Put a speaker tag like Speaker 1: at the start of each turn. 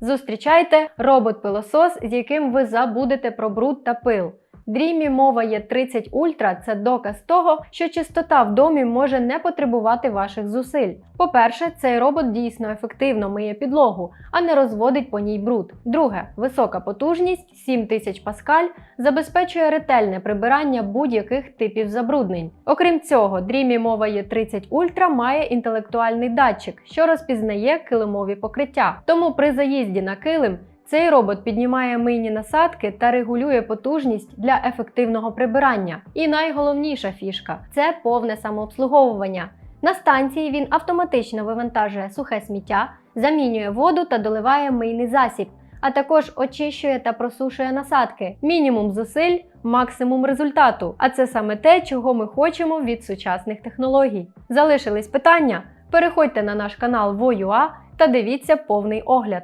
Speaker 1: Зустрічайте робот-пилосос, з яким ви забудете про бруд та пил. Dreamy Mova є 30 Ultra – це доказ того, що чистота в домі може не потребувати ваших зусиль. По-перше, цей робот дійсно ефективно миє підлогу, а не розводить по ній бруд. Друге, висока потужність 7000 паскаль забезпечує ретельне прибирання будь-яких типів забруднень. Окрім цього, Dreamy Mova є 30 Ultra має інтелектуальний датчик, що розпізнає килимові покриття. Тому при заїзді на килим цей робот піднімає мийні насадки та регулює потужність для ефективного прибирання. І найголовніша фішка це повне самообслуговування. На станції він автоматично вивантажує сухе сміття, замінює воду та доливає мийний засіб, а також очищує та просушує насадки. Мінімум зусиль, максимум результату. А це саме те, чого ми хочемо від сучасних технологій. Залишились питання? Переходьте на наш канал Воюа та дивіться повний огляд.